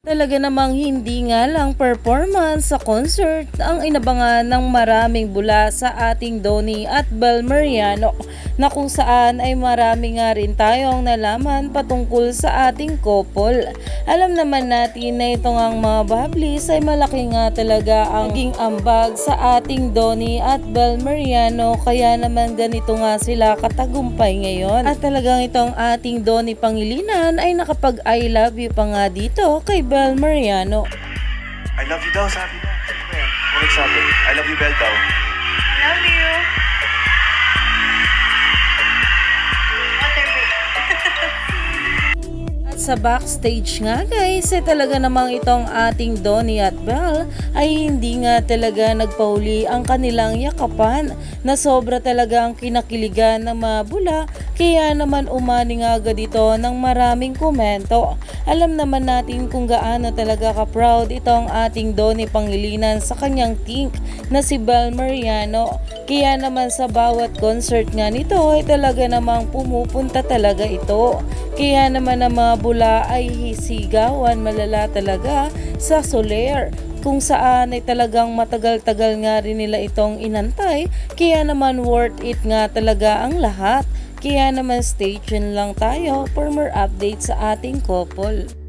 Talaga namang hindi nga lang performance sa concert ang inabangan ng maraming bula sa ating Donny at Bel Mariano na kung saan ay marami nga rin tayong nalaman patungkol sa ating couple. Alam naman natin na itong ang mga bablis ay malaki nga talaga ang naging ambag sa ating Donny at Bel Mariano kaya naman ganito nga sila katagumpay ngayon. At talagang itong ating Donny Pangilinan ay nakapag I love you pa nga dito kay Bel Mariano. I love you daw, sabi niya. Ano yan? Ano nagsabi? I love you, Belle daw. Love you. Sa backstage nga guys, eh talaga namang itong ating Donnie at Belle ay hindi nga talaga nagpahuli ang kanilang yakapan na sobra talaga ang kinakiligan ng mga bula kaya naman umani nga agad ito ng maraming komento. Alam naman natin kung gaano talaga ka-proud itong ating Donnie Pangilinan sa kanyang tink na si Belle Mariano. Kaya naman sa bawat concert nga nito ay talaga namang pumupunta talaga ito. Kaya naman ang mga bula ay hisigawan malala talaga sa Soler kung saan ay talagang matagal-tagal nga rin nila itong inantay kaya naman worth it nga talaga ang lahat. Kaya naman stay tuned lang tayo for more updates sa ating couple.